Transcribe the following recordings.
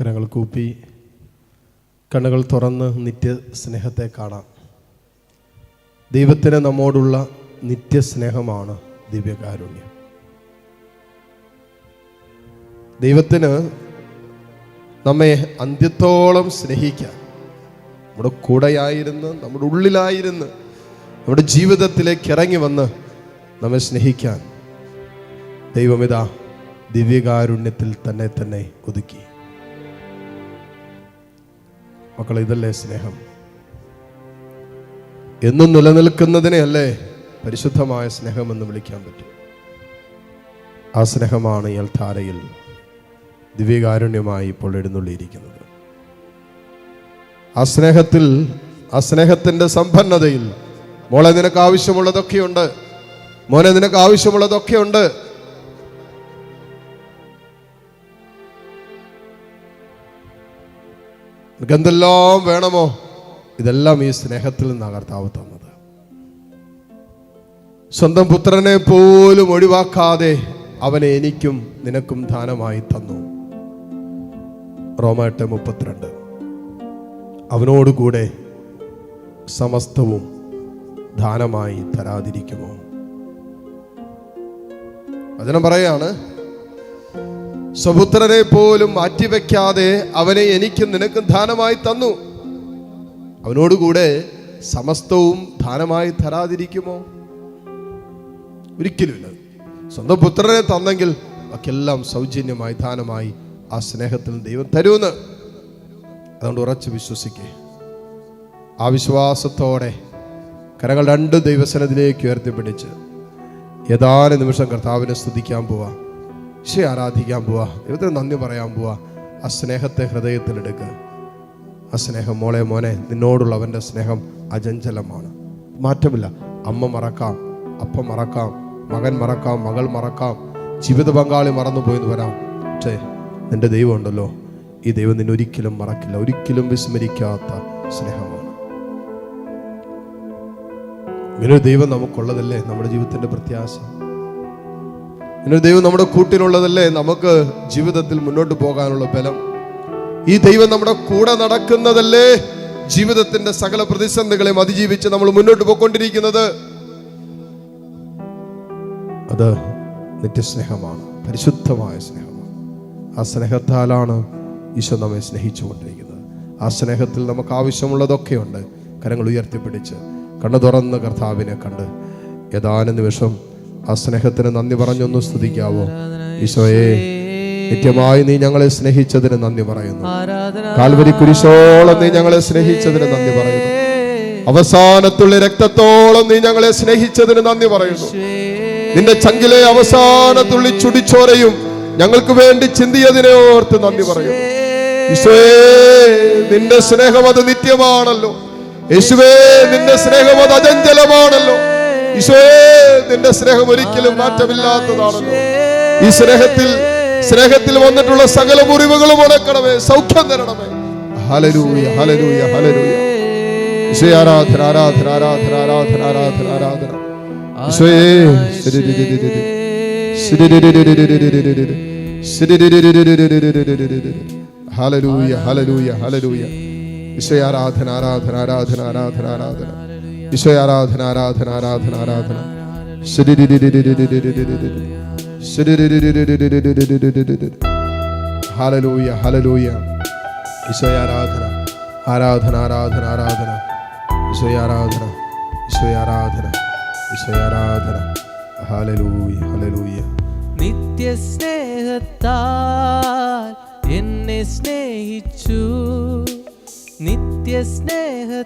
കരങ്ങൾ കൂപ്പി കണ്ണുകൾ തുറന്ന് നിത്യ സ്നേഹത്തെ കാണാം. ദൈവത്തിന് നമ്മോടുള്ള നിത്യസ്നേഹമാണ് ദിവ്യകാരുണ്യം. ദൈവത്തിന് നമ്മെ അന്ത്യത്തോളം സ്നേഹിക്കാൻ നമ്മുടെ കൂടെയായിരുന്ന് നമ്മുടെ ഉള്ളിലായിരുന്ന് നമ്മുടെ ജീവിതത്തിലേക്ക് ഇറങ്ങി വന്ന് നമ്മെ സ്നേഹിക്കാൻ ദൈവമിതാ ദിവ്യകാരുണ്യത്തിൽ തന്നെ തന്നെ ഒതുക്കി. മക്കളെ ഇതല്ലേ സ്നേഹം? എന്നും നിലനിൽക്കുന്നതിനെയല്ലേ പരിശുദ്ധമായ സ്നേഹമെന്ന് വിളിക്കാൻ പറ്റും? ആ സ്നേഹമാണ് ഇയാൾ ധാരയിൽ ദിവ്യകാരുണ്യമായി ഇപ്പോൾ എഴുന്നള്ളിയിരിക്കുന്നത്. ആ സ്നേഹത്തിൽ ആ സ്നേഹത്തിന്റെ സമ്പന്നതയിൽ മോളെ നിനക്ക് ആവശ്യമുള്ളതൊക്കെയുണ്ട്. മോനെ നിനക്ക് ആവശ്യമുള്ളതൊക്കെയുണ്ട്. നിനക്ക് എന്തെല്ലാം വേണമോ? ഇതെല്ലാം ഈ സ്നേഹത്തിൽ നിന്നാണ് കർത്താവ് തന്നത്. സ്വന്തം പുത്രനെ പോലും ഒഴിവാക്കാതെ അവനെ എനിക്കും നിനക്കും ദാനമായി തന്നു. റോമ മുപ്പത്തിരണ്ട്. അവനോടുകൂടെ സമസ്തവും ദാനമായി തരാതിരിക്കുമോ? വചനം പറയാണ് സ്വപുത്രനെ പോലും മാറ്റിവെക്കാതെ അവനെ എനിക്കും നിനക്കും ദാനമായി തന്നു. അവനോടുകൂടെ സമസ്തവും ദാനമായി തരാതിരിക്കുമോ? ഒരിക്കലുമില്ല. സ്വന്തം പുത്രനെ തന്നെങ്കിൽ ബാക്കിയെല്ലാം സൗജന്യമായി ദാനമായി ആ സ്നേഹത്തിൽ ദൈവം തരുമെന്ന് അതുകൊണ്ട് ഉറച്ച് വിശ്വസിക്കേ. ആ വിശ്വാസത്തോടെ കരങ്ങൾ രണ്ട് ദൈവസനത്തിലേക്ക് ഉയർത്തിപ്പിടിച്ച് ഏതാനും നിമിഷം കർത്താവിനെ സ്തുതിക്കാൻ പോവാ. ഈശോയെ ആരാധിക്കാൻ പോവാ. ദൈവത്തിന് നന്ദി പറയാൻ പോവാ. ആ സ്നേഹത്തെ ഹൃദയത്തിലെടുക്കുക ആ സ്നേഹം മോളെ മോനെ നിന്നോടുള്ള അവന്റെ സ്നേഹം അജഞ്ചലമാണ് മാറ്റമില്ല. അമ്മ മറക്കാം അപ്പ മറക്കാം മകൻ മറക്കാം മകൾ മറക്കാം ജീവിത പങ്കാളി മറന്നു പോയെന്ന് വരാം. പക്ഷേ നിന്റെ ദൈവം ഉണ്ടല്ലോ. ഈ ദൈവം നിന്നെ ഒരിക്കലും മറക്കില്ല. ഒരിക്കലും വിസ്മരിക്കാത്ത സ്നേഹമാണ്. ഇങ്ങനൊരു ദൈവം നമുക്കുള്ളതല്ലേ നമ്മുടെ ജീവിതത്തിന്റെ പ്രത്യാശ? ഇങ്ങനൊരു ദൈവം നമ്മുടെ കൂട്ടിലുള്ളതല്ലേ? നമുക്ക് ജീവിതത്തിൽ മുന്നോട്ട് പോകാനുള്ള ബലം. ഈ ദൈവം നമ്മുടെ കൂടെ നടക്കുന്നതല്ലേ? ജീവിതത്തിന്റെ സകല പ്രതിസന്ധികളെയും അതിജീവിച്ച് നമ്മൾ മുന്നോട്ട് പോയിക്കൊണ്ടിരിക്കുന്നത്. അത് നിത്യസ്നേഹമാണ് പരിശുദ്ധമായ സ്നേഹമാണ്. ആ സ്നേഹത്താലാണ് ഈശോ നമ്മെ സ്നേഹിച്ചുകൊണ്ടിരിക്കുന്നത്. ആ സ്നേഹത്തിൽ നമുക്ക് ആവശ്യമുള്ളതൊക്കെയുണ്ട്. കരങ്ങൾ ഉയർത്തിപ്പിടിച്ച് കണ്ണു തുറന്ന് കർത്താവിനെ കണ്ട് ഏതാനും നിമിഷം ആ സ്നേഹത്തിന് നന്ദി പറഞ്ഞൊന്ന് സ്തുതിക്കാവോ? ഈശോയെ നിത്യമായി നീ ഞങ്ങളെ സ്നേഹിച്ചതിന് നന്ദി പറയുന്നു. കാൽവരി കുരിശോളം നീ ഞങ്ങളെ സ്നേഹിച്ചതിന് നന്ദി പറയുന്നു. അവസാനത്തുള്ള രക്തത്തോളം നീ ഞങ്ങളെ സ്നേഹിച്ചതിന് നന്ദി പറയുന്നു. നിന്റെ ചങ്കിലെ അവസാനത്തുള്ളി ചുടിച്ചോരയും ഞങ്ങൾക്ക് വേണ്ടി ചിന്തിയതിനെ ഓർത്ത് നന്ദി പറയുന്നു. ഈശോയേ നിന്റെ സ്നേഹം അത് നിത്യമാണല്ലോ. യേശുവേ നിന്റെ സ്നേഹം അത് അചഞ്ചലമാണല്ലോ. ഈശോയേ നിന്റെ സ്നേഹം ഒരിക്കലും മാറ്റമില്ലാത്തതാണല്ലോ. ഈ സ്നേഹത്തിൽ സ്നേഹത്തിൽ വന്നിട്ടുള്ള സകല മുറിവുകളും ഉണക്കണമേ സൗഖ്യം തരണമേ. ഹലരൂയ ഹലരൂയ ഹലരൂയ ഈശോയെ ആരാധന ആരാധന ആരാധന ആരാധന ആരാധന ആരാധന. ശരി. ഹല്ലേലൂയ ഹല്ലേലൂയ ഹല്ലേലൂയ. ഈശോയെ ആരാധന ആരാധന ആരാധന ആരാധന ആരാധന. ഈശോയെ ആരാധന ആരാധന ആരാധന ആരാധന. ഹല്ലേലൂയ ഹലലൂയ ഈശോയെ ആരാധന ആരാധന ആരാധന ആരാധന ഈശോയെ ആരാധന ഈശോയെ ആരാധന ഈശോയെ ആരാധന ഹല്ലേലൂയ ഹല്ലേലൂയ നിത്യസ്നേഹത്താൽ എന്നെ സ്നേഹിച്ചു. നിത്യസ്നേഹത്താൽ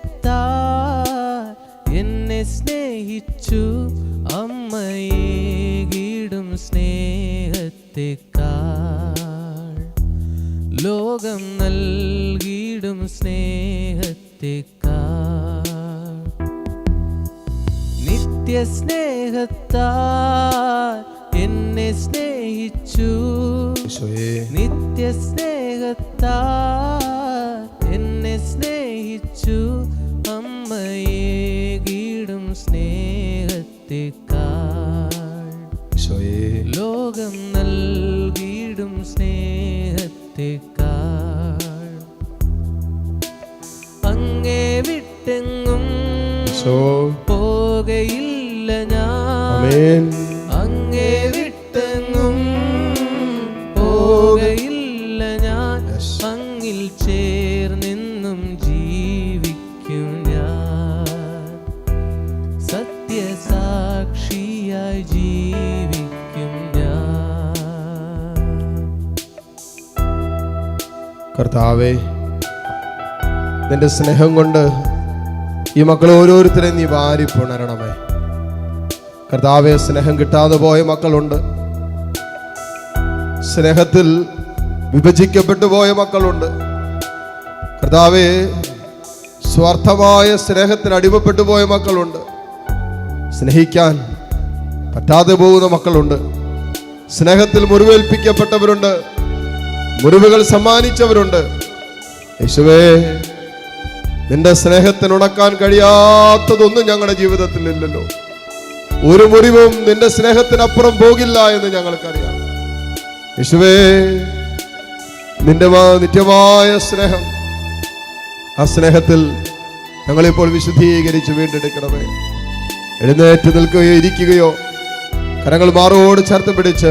എന്നെ സ്നേഹിച്ചു അമ്മയേകിടും സ്നേഹത്തെക്കാൾ ലോകം നൽകിയിടും സ്നേഹത്തെക്കാൾ നിത്യസ്നേഹത്താൽ എന്നെ സ്നേഹിച്ചു. നിത്യ നിത്യസ്നേഹത്താൽ എന്നെ സ്നേഹിച്ചു. സ്നേഹത്തെക്കാൾ ലോകം നൽകിയിടും സ്നേഹത്തെക്കാൾ അങ്ങേ വിട്ടെങ്ങും പോകയില്ല ഞാൻ. അങ്ങേ വിട്ടെങ്ങും പോകയില്ല ഞാൻ. അങ്ങിൽ ചേ കർത്താവേ നിന്റെ സ്നേഹം കൊണ്ട് ഈ മക്കൾ ഓരോരുത്തരെ നീ വാരി പുണരണമേ. കർത്താവെ സ്നേഹം കിട്ടാതെ പോയ മക്കളുണ്ട്. സ്നേഹത്തിൽ വിഭജിക്കപ്പെട്ടു പോയ മക്കളുണ്ട്. കർത്താവെ സ്വാർത്ഥമായ സ്നേഹത്തിന് അടിമപ്പെട്ടു പോയ മക്കളുണ്ട്. സ്നേഹിക്കാൻ പറ്റാതെ പോകുന്ന മക്കളുണ്ട്. സ്നേഹത്തിൽ മുറിവേൽപ്പിക്കപ്പെട്ടവരുണ്ട്. മുറിവുകൾ സമ്മാനിച്ചവരുണ്ട്. യേശുവേ നിന്റെ സ്നേഹത്തിന് ഉണക്കാൻ കഴിയാത്തതൊന്നും ഞങ്ങളുടെ ജീവിതത്തിൽ ഇല്ലല്ലോ. ഒരു മുറിവും നിന്റെ സ്നേഹത്തിനപ്പുറം പോകില്ല എന്ന് ഞങ്ങൾക്കറിയാം. യേശുവേ നിന്റെ നിത്യമായ സ്നേഹം ആ സ്നേഹത്തിൽ ഞങ്ങളിപ്പോൾ വിശുദ്ധീകരിച്ച് വീണ്ടെടുക്കണമേ. എഴുന്നേറ്റ് നിൽക്കുകയോ ഇരിക്കുകയോ കരങ്ങൾ മാറോട് ചേർത്ത് പിടിച്ച്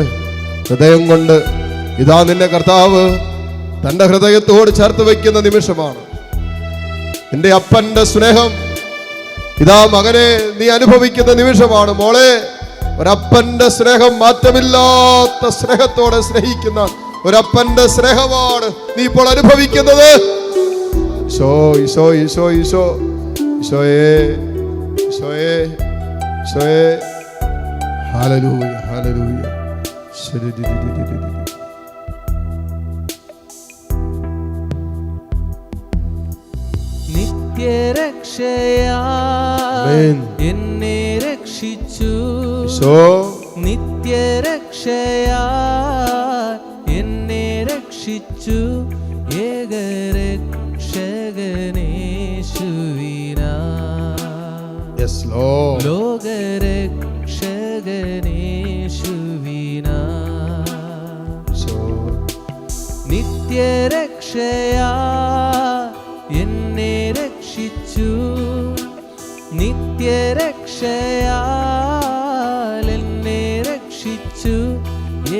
ഹൃദയം കൊണ്ട് ഇതാ നിന്റെ കർത്താവ് തന്റെ ഹൃദയത്തോട് ചേർത്ത് വയ്ക്കുന്ന നിമിഷമാണ്. എന്റെ അപ്പന്റെ സ്നേഹം ഇതാ മകനെ നീ അനുഭവിക്കുന്ന നിമിഷമാണ്. മോളെ ഒരപ്പന്റെ സ്നേഹം മാറ്റമില്ലാത്ത സ്നേഹത്തോടെ സ്നേഹിക്കുന്ന ഒരപ്പന്റെ സ്നേഹമാണ് നീ ഇപ്പോൾ അനുഭവിക്കുന്നത്. ഈശോ ഈശോ ഈശോ ഈശോ ഈശോയേ ഈശോയേ ഈശോയേ. ഹാലലൂയ ഹാലലൂയ. ശരി. നിത്യരക്ഷയാ. എന്നെ രക്ഷിച്ചു. നിത്യരക്ഷയാ. എന്നെ രക്ഷിച്ചു. ഏകരക്ഷകനേശുവിനാ. ലോകരക്ഷകനേശുവിനാ. നിത്യരക്ഷയാ. നിത്യരക്ഷയാൽ എന്നെ രക്ഷിച്ചു.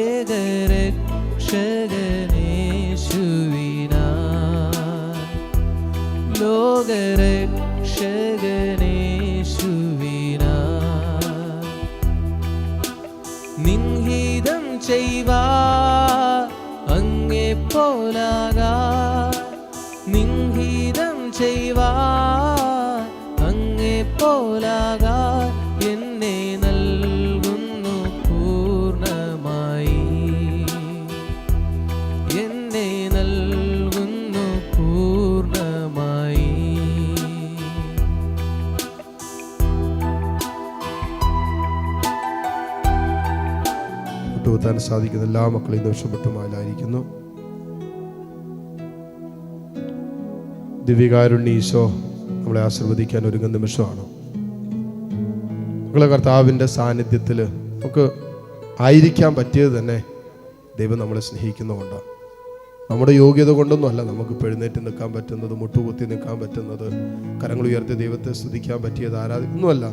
ഏകരക്ഷകനേശുവിനാ ലോകരക്ഷകനേശുവിനാ നിൻഹിതം ചെയ്വാ അങ്ങേ പോലാകാ. നിൻഹിതം ചെയ്വാ വിട്ടുപോത്താൻ സാധിക്കുന്ന എല്ലാ മക്കളെയും ദോഷപ്പെട്ടുമാലായിരിക്കുന്നു ദിവ്യകാരുണ്യ ഈശോ നമ്മളെ ആശീർവദിക്കാൻ ഒരുങ്ങുന്ന നിമിഷമാണ്. നമ്മളെ കർത്താവിന്റെ സാന്നിധ്യത്തിൽ നമുക്ക് ആയിരിക്കാൻ പറ്റിയത് തന്നെ ദൈവം നമ്മളെ സ്നേഹിക്കുന്നതുകൊണ്ടാണ്. നമ്മുടെ യോഗ്യത കൊണ്ടൊന്നുമല്ല നമുക്ക് എഴുന്നേറ്റ് നിൽക്കാൻ പറ്റുന്നത് മുട്ടുകുത്തി നിൽക്കാൻ പറ്റുന്നത് കരങ്ങൾ ഉയർത്തി ദൈവത്തെ സ്തുതിക്കാൻ പറ്റിയത് ആരാധിക്കുന്നുമല്ല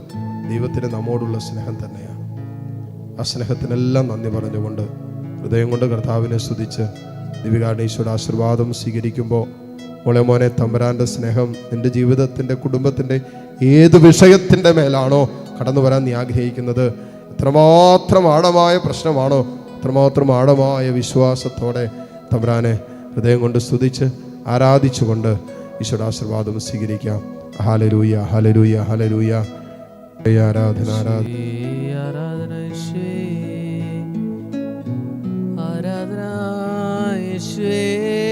ദൈവത്തിന് നമ്മോടുള്ള സ്നേഹം തന്നെയാണ്. ആ സ്നേഹത്തിനെല്ലാം നന്ദി പറഞ്ഞുകൊണ്ട് ഹൃദയം കൊണ്ട് കർത്താവിനെ സ്തുതിച്ച് ദിവികാണീശ്വരുടെ ആശീർവാദം സ്വീകരിക്കുമ്പോൾ മോളെ മോനെ തമ്പരാന്റെ സ്നേഹം നിന്റെ ജീവിതത്തിന്റെ കുടുംബത്തിന്റെ ഏത് വിഷയത്തിന്റെ മേലാണോ കടന്നു വരാൻ നീ ആഗ്രഹിക്കുന്നത്? എത്രമാത്രം ആഴമായ പ്രശ്നമാണോ എത്രമാത്രം ആഴമായ വിശ്വാസത്തോടെ തമ്പരാനെ ഹൃദയം കൊണ്ട് സ്തുതിച്ച് ആരാധിച്ചുകൊണ്ട് ഈശ്വര ആശീർവാദം സ്വീകരിക്കാം. ഹലരൂയ ഹലരൂയ ആരാധന ആരാധന ആരാധന. Jesus.